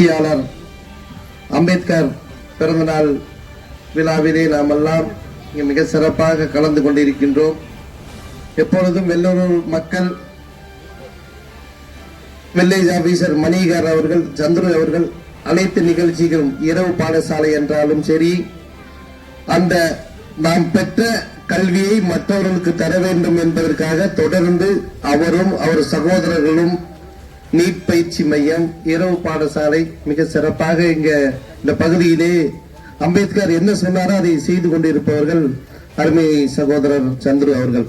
புரட்சியாளர் அம்பேத்கர் பிறந்தநாள் விழாவிலே நாம் எல்லாம் இங்கே மிக சிறப்பாக கலந்து கொண்டிருக்கின்றோம். எப்பொழுதும் வெள்ளூர் மக்கள் வில்லேஜ் ஆபீசர் மணிகர் அவர்கள் சந்துரு அவர்கள் அனைத்து நிகழ்ச்சிகளும் இரவு பாடசாலை என்றாலும் சரி அந்த நாம் பெற்ற கல்வியை மற்றவர்களுக்கு தர வேண்டும் என்பதற்காக தொடர்ந்து அவரும் அவர் சகோதரர்களும் நீட் பயிற்சி மையம் இரவு பாடசாலை மிக சிறப்பாக இங்க இந்த பகுதியிலே அம்பேத்கர் என்ன சொன்னாரோ அதை செய்து கொண்டிருப்பவர்கள் அருமை சகோதரர் சந்துரு அவர்கள்.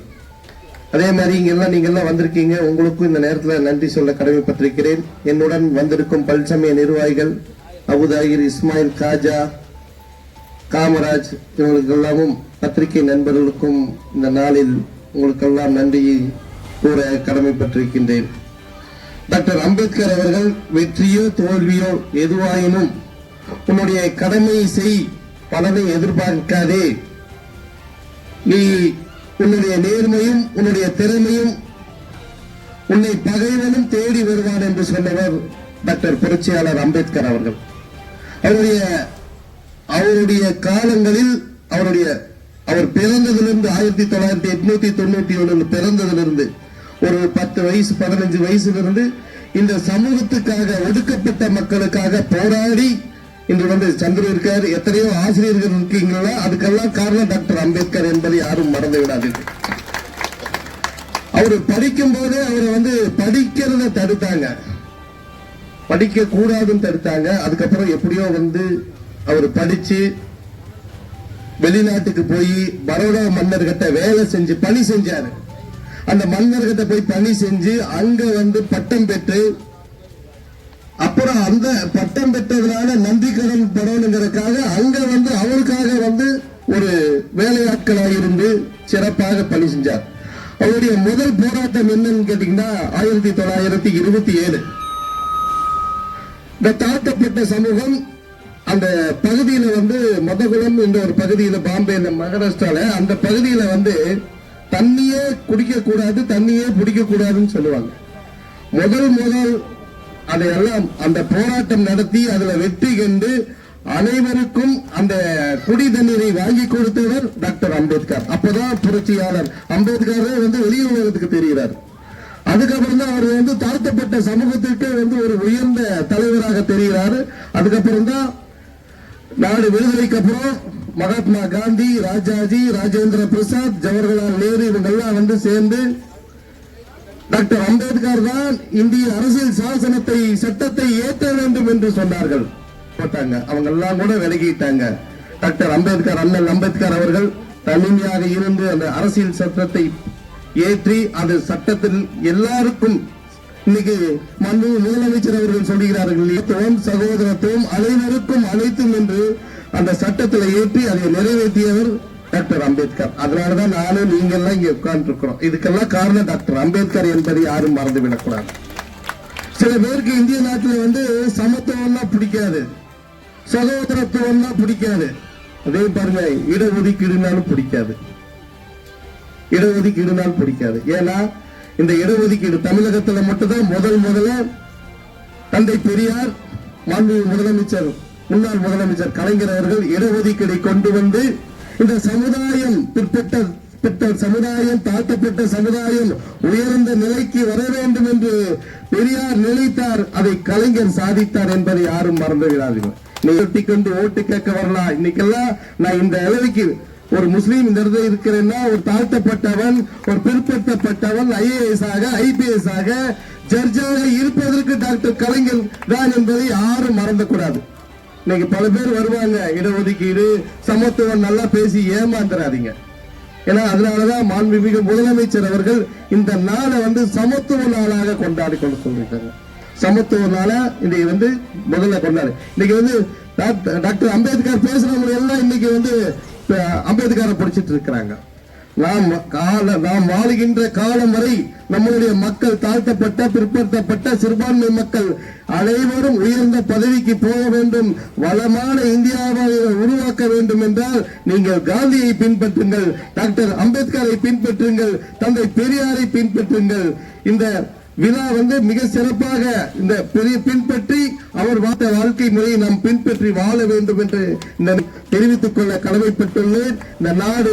அதே மாதிரி இங்கெல்லாம் எல்லாம் வந்திருக்கீங்க. உங்களுக்கும் இந்த நேரத்தில் நன்றி சொல்ல கடமைப்பட்டிருக்கிறேன். என்னுடன் வந்திருக்கும் பல்சமய நிர்வாகிகள் அபுதாகிர் இஸ்மாயில் காஜா காமராஜ் இவங்களுக்கு எல்லாமும் பத்திரிகை நண்பர்களுக்கும் இந்த நாளில் உங்களுக்கெல்லாம் நன்றியை கூற கடமைப்பட்டிருக்கின்றேன். டாக்டர் அம்பேத்கர் அவர்கள் வெற்றியோ தோல்வியோ எதுவாயினும் உன்னுடைய கடமையை செய் பலனை எதிர்பார்க்காதே. நீ உன்னுடைய நேர்மையும் உன்னுடைய திறமையும் உன்னை பகைவனும் தேடி வருவான் என்று சொன்னவர் டாக்டர் புரட்சியாளர் அம்பேத்கர் அவர்கள். அவருடைய அவருடைய காலங்களில் அவருடைய அவர் பிறந்ததிலிருந்து ஆயிரத்தி தொள்ளாயிரத்தி எட்நூத்தி தொண்ணூத்தி ஒண்ணுல பிறந்ததிலிருந்து ஒரு பத்து வயசு பதினஞ்சு வயசுலிருந்து இந்த சமூகத்துக்காக ஒடுக்கப்பட்ட மக்களுக்காக போராடி இன்று வந்து சந்திர இருக்கார். எத்தனையோ ஆசிரியர்கள் இருக்கீங்களா? அதுக்கெல்லாம் காரணம் டாக்டர் அம்பேத்கர் என்பதை யாரும் மறந்து விடாதீர்கள். அவர் படிக்கும் போதே அவரை வந்து படிக்கிறத தடுத்தாங்க. படிக்க கூடாதுன்னு தடுத்தாங்க. அதுக்கப்புறம் எப்படியோ வந்து அவர் படிச்சு வெளிநாட்டுக்கு போய் பரோடா மன்னர்கிட்ட வேலை செஞ்சு பணி செஞ்சாரு. அந்த மன்னர்கிட்ட போய் பணி செஞ்சு அங்க வந்து பட்டம் பெற்று அப்புறம் அந்த பட்டம் பெற்றதுனால நந்திக்கடன் கடன் படணுங்கிறதுக்காக அங்க வந்து அவருக்காக வந்து ஒரு வேலையாட்களாக இருந்து சிறப்பாக பணி செஞ்சார். அவருடைய முதல் போராட்டம் என்னன்னு கேட்டீங்கன்னா ஆயிரத்தி தொள்ளாயிரத்தி இருபத்தி ஏழு. இந்த தாழ்த்தப்பட்ட சமூகம் அந்த பகுதியில வந்து மதகுலம் என்ற ஒரு பகுதியில பாம்பே மகாராஷ்டிரால அந்த பகுதியில வந்து தண்ணியே குடிக்க கூடாது தண்ணியே பிடிக்க கூடாதுன்னு சொல்லுவாங்க. முதல் முதல் அதையெல்லாம் அந்த போராட்டம் நடத்தி அதுல வெற்றி கண்டு அனைவருக்கும் அந்த குடி தண்ணீரை வாங்கி கொடுத்தவர் டாக்டர் அம்பேத்கர். அப்பதான் புரட்சியாளர் அம்பேத்கர் வந்து வெளி உலகத்துக்கு தெரிகிறார். அதுக்கப்புறம் தான் அவர் வந்து தாழ்த்தப்பட்ட சமூகத்திற்கு வந்து ஒரு உயர்ந்த தலைவராக தெரிகிறார். அதுக்கப்புறம் தான் நாடு விடுதலைக்கு அப்புறம் மகாத்மா காந்தி ராஜாஜி ராஜேந்திர பிரசாத் ஜவஹர்லால் நேரு இவங்கெல்லாம் வந்து சேர்ந்து டாக்டர் அம்பேத்கர் தான் இந்திய அரசியல் சாசனத்தை சட்டத்தை ஏற்ற வேண்டும் என்று சொன்னார்கள். போட்டாங்க. அவங்க எல்லாம் கூட விலகிட்டாங்க. டாக்டர் அம்பேத்கர் அண்ணல் அம்பேத்கர் அவர்கள் தனிமையாக இருந்து அந்த அரசியல் சட்டத்தை ஏற்றி அது சட்டத்தில் எல்லாருக்கும் இன்னைக்கு மண்ணு முதலமைச்சர் அவர்கள் சொல்கிறார்கள் ஏத்துவம் சகோதரத்துவம் அனைவருக்கும் அனைத்தும் என்று அந்த சட்டத்தில் ஏற்றி அதை நிறைவேற்றியவர் டாக்டர் அம்பேத்கர். அதனாலதான் நானும் நீங்க எல்லாம் இங்க உட்கார்ந்து இருக்கிறோம் இதுக்கெல்லாம் காரணம் டாக்டர் அம்பேத்கர் என்பதை யாரும் மறந்து விடக்கூடாது சில பேருக்கு இந்திய நாட்டில் வந்து சமத்துவம்னா பிடிக்காது. சகோதரத்துவம்னா பிடிக்காது. அதே பாருங்க இடஒதுக்கீடுனாலும் பிடிக்காது. இடஒதுக்கீடுனால் பிடிக்காது. ஏன்னா இந்த இடஒதுக்கீடு தமிழகத்துல மட்டும்தான் முதல் முதல்ல தந்தை பெரியார் மாண்பு முதலமைச்சர் முன்னாள் முதலமைச்சர் கலைஞர் அவர்கள் இடஒதுக்கீடை கொண்டு வந்து இந்த சமுதாயம் பிற்பட்ட பிற்பட்ட சமுதாயம் தாழ்த்தப்பட்ட சமுதாயம் உயர்ந்த நிலைக்கு வர வேண்டும் என்று பெரியார் நினைத்தார். அதை கலைஞர் சாதித்தார் என்பதை யாரும் மறந்து விடாதீர்கள் கொண்டு ஓட்டு கேட்க வரலாம் இன்னைக்கெல்லாம் நான் இந்த அளவுக்கு ஒரு முஸ்லீம் இந்த இடத்துல இருக்கிறேன்னா ஒரு தாழ்த்தப்பட்டவன் ஒரு பிற்படுத்தப்பட்டவன் ஐஏஎஸ் ஆக ஐபிஎஸ் ஆக ஜட்ஜாக இருப்பதற்கு டாக்டர் கலைஞர் தான் என்பதை யாரும் மறந்துக்கூடாது. இன்னைக்கு பல பேர் வருவாங்க இடஒதுக்கீடு சமத்துவம் நல்லா பேசி ஏமாந்துடாதீங்க ஏன்னா அதனாலதான் மாண்புமிகு முதலமைச்சர் அவர்கள் இந்த நாளை வந்து சமத்துவ நாளாக கொண்டாடி கொண்டு சொல்லியிருக்காங்க சமத்துவ நாளா இன்னைக்கு வந்து முதல்ல கொண்டாடு. இன்னைக்கு வந்து டாக்டர் டாக்டர் அம்பேத்கர் பேசுறவங்க எல்லாம் இன்னைக்கு வந்து அம்பேத்கரை பிடிச்சிட்டு இருக்கிறாங்க. நாம் கால நாம் வாழுகின்ற காலம் வரை நம்மளுடைய மக்கள் தாழ்த்தப்பட்ட பிற்படுத்தப்பட்ட சிறுபான்மை மக்கள் அனைவரும் உயர்ந்த பதவிக்கு போக வேண்டும் வளமான இந்தியாவை உருவாக்க வேண்டும் என்றால் நீங்கள் காந்தியை பின்பற்றுங்கள் டாக்டர் அம்பேத்கரை பின்பற்றுங்கள் தந்தை பெரியாரை பின்பற்றுங்கள். இந்த விழா வந்து மிக சிறப்பாக இந்த பெரிய பின்பற்றி அவர் வாழ்த்த வாழ்க்கை முறையை நாம் பின்பற்றி வாழ வேண்டும் என்று இந்த தெரிவித்துக் கொள்ள கடமைப்பட்டுள்ளேன். இந்த நாடு